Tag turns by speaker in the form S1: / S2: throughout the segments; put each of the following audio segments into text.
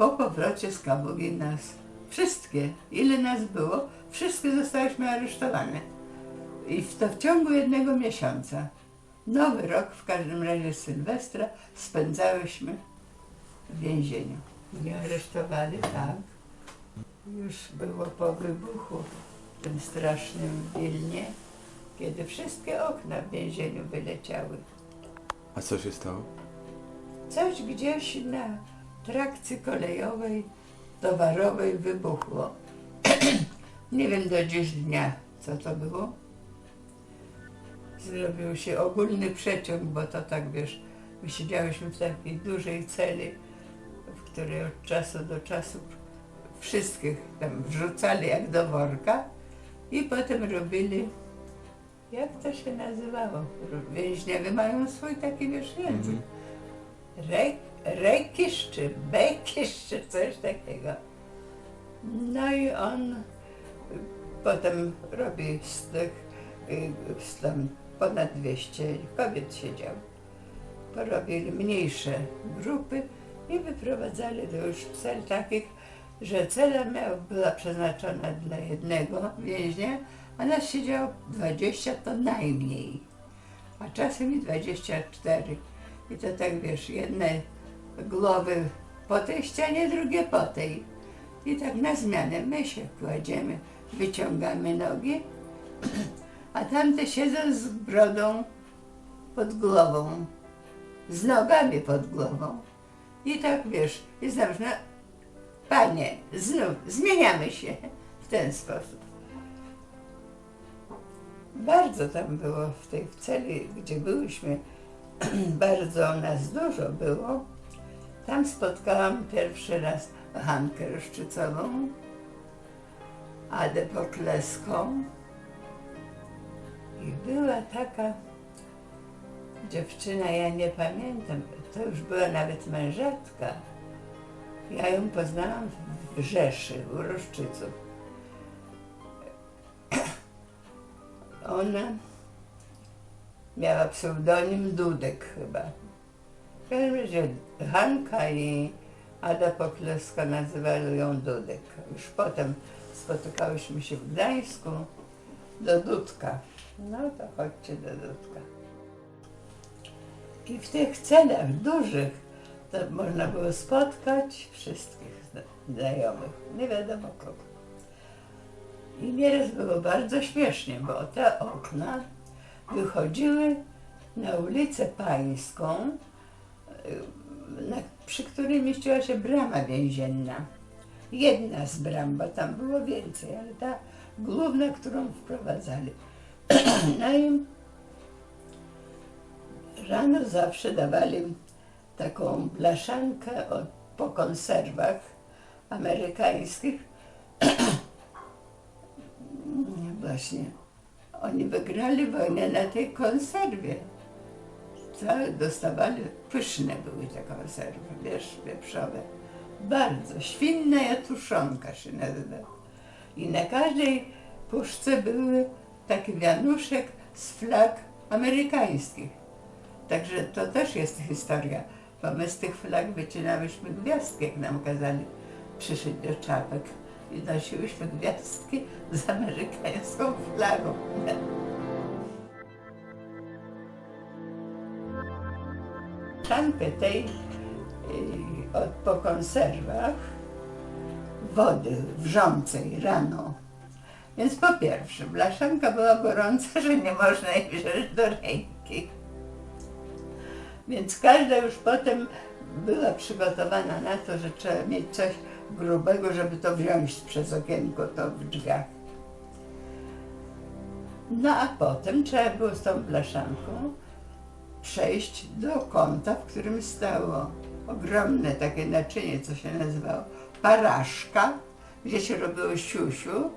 S1: po powrocie z Kabugi nas, wszystkie, ile nas było, wszystkie zostałyśmy aresztowane. I w to w ciągu jednego miesiąca. Nowy rok, w każdym razie Sylwestra, spędzałyśmy w więzieniu. Mnie aresztowali, tak. Już było po wybuchu w tym strasznym Wilnie, kiedy wszystkie okna w więzieniu wyleciały.
S2: A co się stało?
S1: Coś gdzieś na trakcji kolejowej, towarowej wybuchło. Nie wiem do dziś dnia, co to było. Zrobił się ogólny przeciąg, bo to tak wiesz, my siedziałyśmy w takiej dużej celi, w której od czasu do czasu wszystkich tam wrzucali jak do worka i potem robili, jak to się nazywało? Więźniowie mają swój taki wiesz język. Rek, rekisz czy bekisz czy coś takiego. No i on potem robi z tych, z tam ponad 200 kobiet siedział. Porobili mniejsze grupy i wyprowadzali do już cel takich, że cela miała, była przeznaczona dla jednego więźnia, a nas siedziało 20 to najmniej, a czasem i 24. I to tak wiesz, jedne głowy po tej ścianie, drugie po tej. I tak na zmianę my się kładziemy, wyciągamy nogi, a tamte siedzą z brodą pod głową, z nogami pod głową. I tak wiesz, i zawsze, panie, znów zmieniamy się w ten sposób. Bardzo tam było w tej celi, gdzie byłyśmy, bardzo nas dużo było. Tam spotkałam pierwszy raz Hankę Ruszczycową, Adę Pokleską i była taka dziewczyna, ja nie pamiętam, to już była nawet mężatka. Ja ją poznałam w Rzeszy, u Ruszczyców. Ona miała pseudonim Dudek chyba. W każdym razie Hanka i Ada Pokleska nazywali ją Dudek. Już potem spotykałyśmy się w Gdańsku do Dudka. No to chodźcie do Dudka. I w tych celach dużych to można było spotkać wszystkich zna- znajomych, nie wiadomo kogo. I nieraz było bardzo śmiesznie, bo te okna wychodziły na ulicę Pańską, na, przy której mieściła się brama więzienna. Jedna z bram, bo tam było więcej, ale ta główna, którą wprowadzali. No i rano zawsze dawali taką blaszankę od, po konserwach amerykańskich. Właśnie. Oni wygrali wojnę na tej konserwie. Całe dostawali, pyszne były te konserwy, wiesz, wieprzowe. Bardzo, świnna jatuszonka się nazywa. I na każdej puszce były taki wianuszek z flag amerykańskich. Także to też jest historia, bo my z tych flag wycinałyśmy gwiazdki, jak nam kazali przyszyć do czapek. I nosiłyśmy gwiazdki z amerykańską flagą. Szankę tej y, od, po konserwach wody wrzącej rano. Więc po pierwsze, blaszanka była gorąca, że nie można jej wziąć do ręki. Więc każda już potem była przygotowana na to, że trzeba mieć coś grubego, żeby to wziąć przez okienko to w drzwiach. No a potem trzeba było z tą blaszanką przejść do kąta, w którym stało ogromne takie naczynie, co się nazywało paraszka, gdzie się robiło siusiu,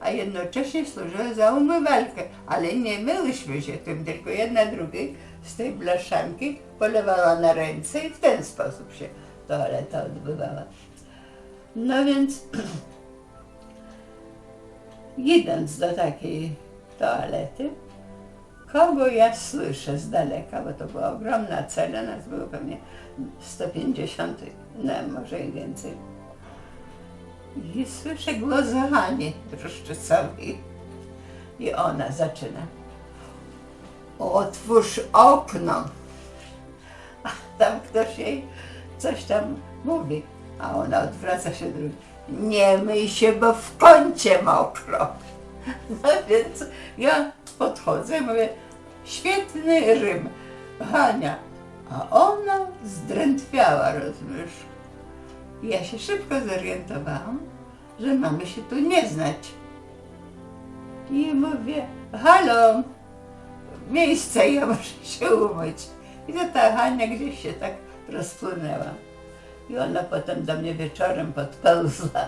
S1: a jednocześnie służyło za umywalkę. Ale nie myłyśmy się tym, tylko jedna drugiej z tej blaszanki polewała na ręce i w ten sposób się toaleta odbywała. No więc idąc do takiej toalety, kogo ja słyszę z daleka, bo to była ogromna cela, nas było pewnie 150, no, może i więcej. I słyszę głos Hani Ruszczycowej. I ona zaczyna. Otwórz okno. A tam ktoś jej coś tam mówi, a ona odwraca się do drugiej. Nie myj się, bo w kącie mokro. No więc ja podchodzę i mówię, świetny rym, Hania. A ona zdrętwiała, rozumiesz? Ja się szybko zorientowałam, że mamy się tu nie znać. I mówię, halo, miejsce, ja muszę się umyć. I to ta Hania gdzieś się tak rozpłynęła. I ona potem do mnie wieczorem podpełzła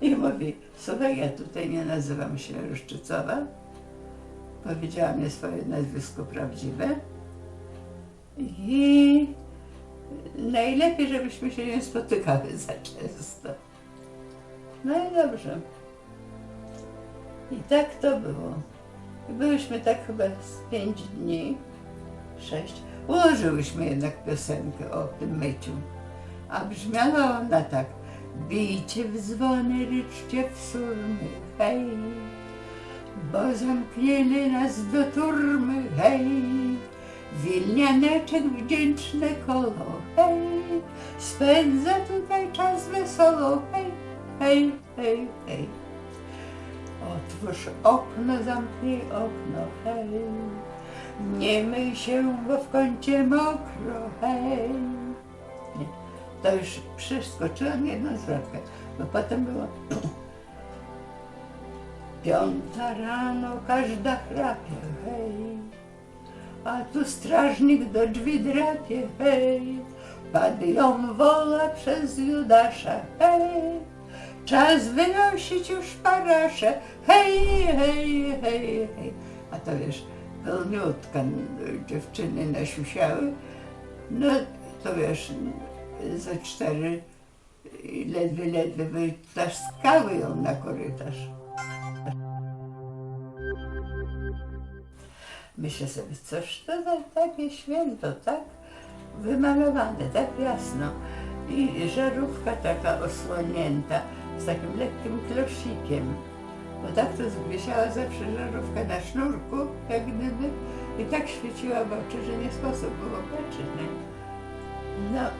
S1: i mówi, słuchaj, ja tutaj nie nazywam się Ruszczycowa. Powiedziała mi swoje nazwisko prawdziwe. I najlepiej, żebyśmy się nie spotykały za często. No i dobrze. I tak to było. I byliśmy tak chyba z pięć dni, sześć. Ułożyłyśmy jednak piosenkę o tym myciu. A brzmiała ona tak. Bijcie w dzwony, ryczcie w surmy, hej, bo zamknięli nas do turmy, hej. Wilnianeczek wdzięczne kolo, hej, spędza tutaj czas wesoło, hej, hej, hej, hej. Otwórz okno, zamknij okno, hej. Nie myj się, bo w kącie mokro, hej. Nie. To już przeskoczyłam jedną zwrotkę, bo potem było Piąta rano, każda chrapie, hej. A tu strażnik do drzwi drapie, hej. Padł ją wola przez Judasza, hej. Czas wynosić już parasze, hej, hej, hej, hej. A to wiesz, pełniutka dziewczyny nasiusiały, no to wiesz, ze cztery ledwie, ledwie wytaskały ją na korytarz. Myślę sobie, coś to za takie święto, tak wymalowane, tak jasno. I żarówka taka osłonięta z takim lekkim klosikiem. Bo tak to wisiała zawsze żarówka na sznurku, jak gdyby, i tak świeciła w oczy, że nie sposób było patrzeć na nią. No,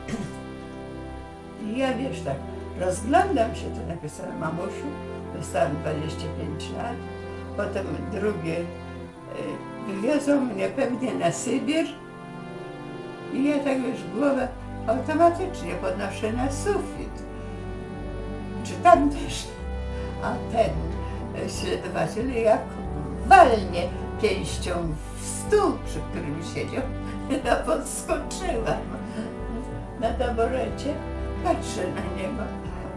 S1: i ja wiesz tak, rozglądam się, tu napisane mamusiu, dostałam 25 lat, potem drugie, y, wywiozą mnie pewnie na Sybir i ja tak wiesz, głowę automatycznie podnoszę na sufit. Czytam też, a ten śledowatel jak walnie pięścią w stół, przy którym siedział, ja podskoczyłam na taborecie, patrzę na niego,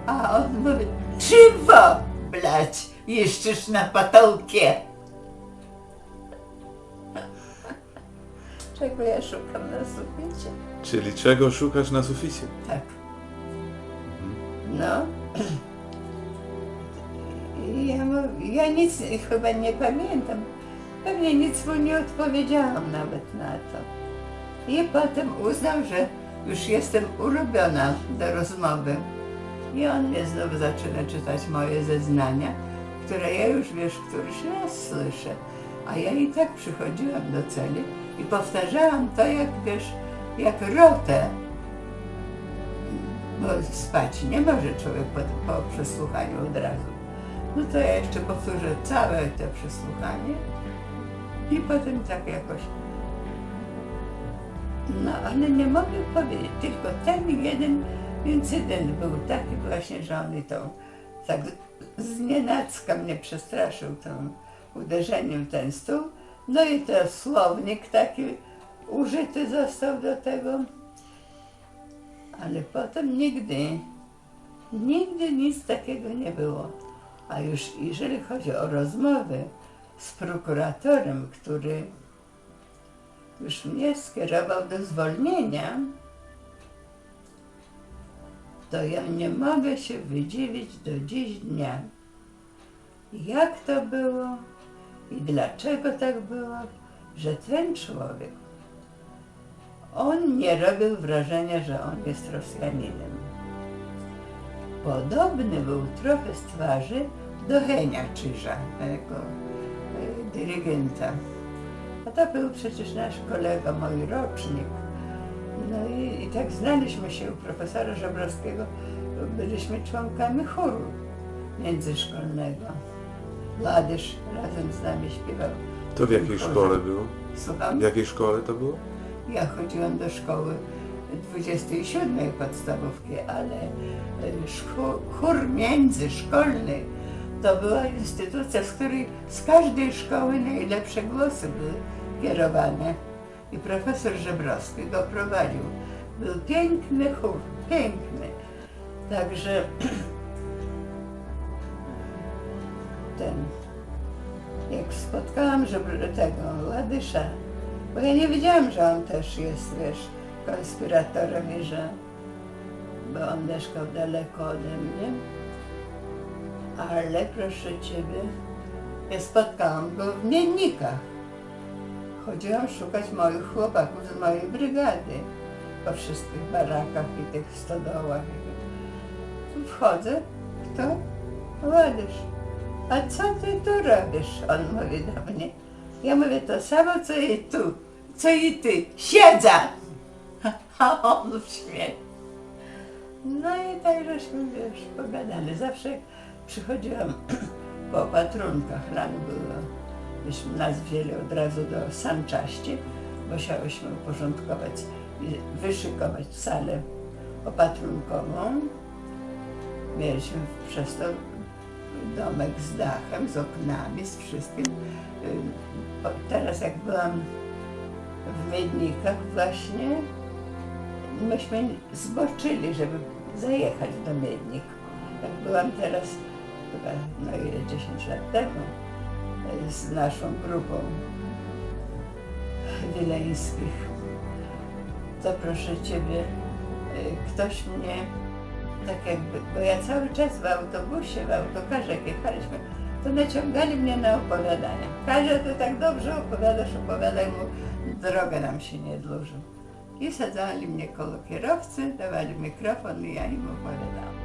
S1: a on mówi, czywo, blać, jeszczysz na patołkie. Czego ja szukam na suficie?
S2: Czyli czego szukasz na suficie?
S1: Tak. No. I Ja, ja nic chyba nie pamiętam. Pewnie nic mu nie odpowiedziałam nawet na to. I potem uznał, że już jestem urobiona do rozmowy. I on mnie znowu zaczyna czytać moje zeznania, które ja już wiesz, któryś raz słyszę. A ja i tak przychodziłam do celi i powtarzałam to, jak wiesz, jak rotę. Bo spać nie może człowiek po, po przesłuchaniu od razu. No to ja jeszcze powtórzę całe to przesłuchanie i potem tak jakoś. No ale nie mogę powiedzieć, tylko ten jeden incydent był taki właśnie, że on i tą tak znienacka mnie przestraszył tym uderzeniem ten stół. No i to słownik taki użyty został do tego. Ale potem nigdy, nigdy nic takiego nie było. A już jeżeli chodzi o rozmowy z prokuratorem, który już mnie skierował do zwolnienia, to ja nie mogę się wydziwić do dziś dnia, jak to było i dlaczego tak było, że ten człowiek, on nie robił wrażenia, że on jest Rosjaninem. Podobny był trochę z twarzy do Henia Czyża, tego e, dyrygenta. A to był przecież nasz kolega, mój rocznik. No i, i tak znaliśmy się u profesora Żebrowskiego, byliśmy członkami chóru międzyszkolnego. Ladysz razem z nami śpiewał.
S2: To w jakiej szkole było?
S1: Słucham?
S2: W jakiej szkole to było?
S1: Ja chodziłam do szkoły 27 podstawówki, ale e, szko- chór międzyszkolny to była instytucja, z której z każdej szkoły najlepsze głosy były kierowane. I profesor Żebrowski go prowadził. Był piękny chór, piękny. Także ten, jak spotkałam żebr- tego Ładysza, bo ja nie wiedziałam, że on też jest, wiesz, konspiratorem i że, bo on mieszkał daleko ode mnie. Ale proszę Ciebie, ja spotkałam go w Miennikach. Chodziłam szukać moich chłopaków z mojej brygady po wszystkich barakach i tych stodołach. Wchodzę, kto? Ładysz. A co ty tu robisz? On mówi do mnie. Ja mówię to samo, co i tu, co i ty. Siedza! A on śmieje. No i tak żeśmy, wiesz, pogadali. Zawsze przychodziłam po opatrunkach, rano było, myśmy nas wzięli od razu do sanczaści, bo chciałyśmy uporządkować i wyszykować salę opatrunkową. Mieliśmy przez to domek z dachem, z oknami, z wszystkim. O, Teraz jak byłam w Miednikach właśnie, myśmy zboczyli, żeby zajechać do Miednik. Jak byłam teraz, chyba, no ile, 10 lat temu, y, z naszą grupą wileńskich, to proszę Ciebie, y, ktoś mnie tak jakby, bo ja cały czas w autobusie, w autokarze, jechaliśmy, to naciągali mnie na opowiadania. Kazia, ty tak dobrze opowiadasz, opowiadaj mu, droga nam się nie dłuży. I sadzali mnie koło kierowcy, dawali mikrofon i ja im opowiadałam.